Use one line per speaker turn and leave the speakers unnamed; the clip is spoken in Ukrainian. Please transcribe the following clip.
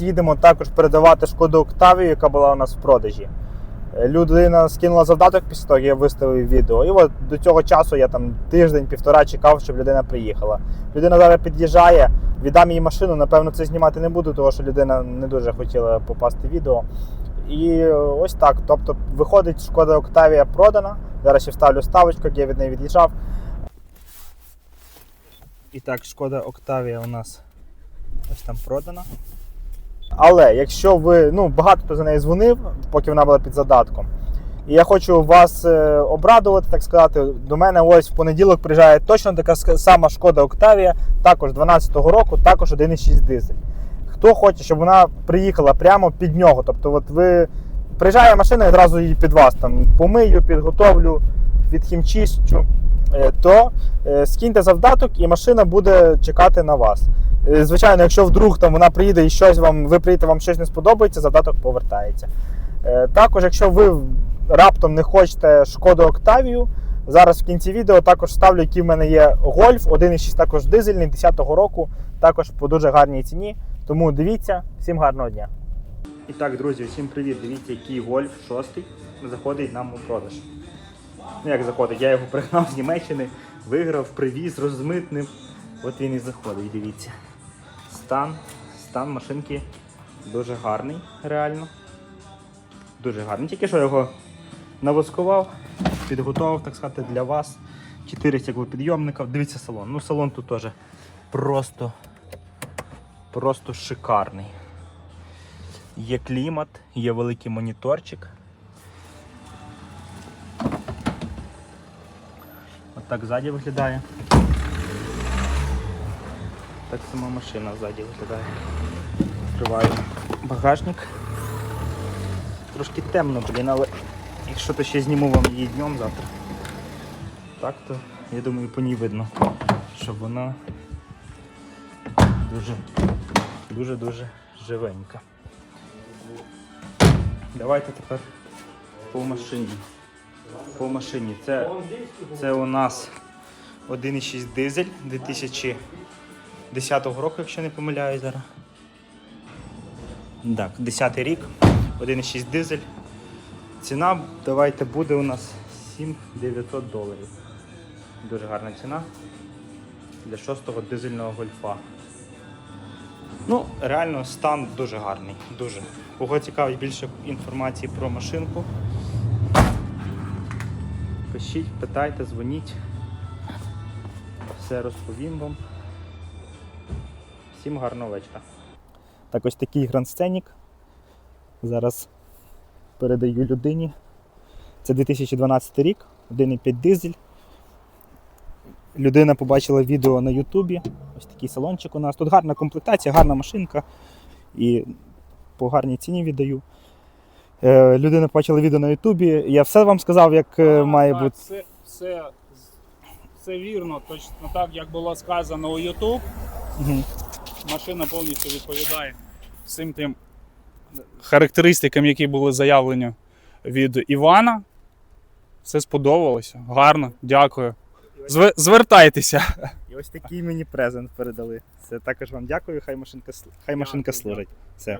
Їдемо також передавати шкоду Октавію, яка була у нас в продажі. Е, Людина скинула завдаток після того, як я виставив відео. І от до цього часу я там тиждень-півтора чекав, щоб людина приїхала. Людина зараз під'їжджає, віддам їй машину. Напевно, це знімати не буду, тому що людина не дуже хотіла попасти в відео. І ось так. Тобто, виходить, шкода Октавія продана. Зараз ще вставлю ставочку, як я від неї від'їжджав. І так, шкода Октавія у нас ось там продана. Але якщо ви, ну багато хто за неї дзвонив, поки вона була під задатком. І я хочу вас е, обрадувати, так сказати. До мене ось в понеділок приїжджає точно така сама шкода Октавія, також 12-го року, також 1,6 дизель. Хто хоче, щоб вона приїхала прямо під нього. Тобто, от ви приїжджає машина і одразу її під вас там помию, підготовлю, відхімчищу, е, то е, скиньте завдаток і машина буде чекати на вас. Е, Звичайно, якщо вдруг там вона приїде і щось вам, ви приїдете, вам щось не сподобається, завдаток повертається. Е, Також, якщо ви раптом не хочете шкоду Октавію, зараз в кінці відео також ставлю, який в мене є Гольф, 1.6 також дизельний 10-го року, також по дуже гарній ціні. Тому дивіться, всім гарного дня. І так, друзі, всім привіт. Дивіться, який Гольф 6 заходить нам у продаж. Ну як заходить? Я його пригнав з Німеччини, виграв, привіз, розмитнив. От він і заходить, дивіться. Стан, стан машинки дуже гарний, реально. Дуже гарний. Тільки що його навоскував, підготував, так сказати, для вас. Чотири стеклопідйомника. Дивіться салон. Ну, салон тут теж просто, просто шикарний. Є клімат, є великий моніторчик. От ззаді виглядає. Так сама машина ззаді виглядає. Відкриваю багажник. Трошки темно, блін, але якщо то ще зніму вам її днем завтра, так то я думаю по ній видно, що вона дуже дуже-дуже живенька. Давайте тепер по машині. По машині. Це, це у нас 1,6 дизель 2010 року, якщо не помиляюсь зараз. Так, 10 рік, 1,6 дизель. Ціна давайте буде у нас 7900 доларів. Дуже гарна ціна для шостого дизельного гольфа. Ну, реально стан дуже гарний. Дуже. Кого цікавить більше інформації про машинку. Пишіть, питайте, дзвоніть. Все розповім вам. Всім гарного вечора. Так ось такий гранд-сценік. Зараз передаю людині. Це 2012 рік, 1,5 дизель. Людина побачила відео на Ютубі. Ось такий салончик у нас. Тут гарна комплектація, гарна машинка. І по гарній ціні віддаю. Е, Людина побачила відео на Ютубі. Я все вам сказав, як е, має
Так,
бути.
Все, все, все вірно, точно так, як було сказано у YouTube.
Мгм.
Машина повністю відповідає всім тим характеристикам, які були заявлені від Івана. Все сподобалося. Гарно, дякую. Зв... Звертайтеся.
І ось такий мені презент передали. Це також вам дякую. Хай машинка, хай машинка служить. Все.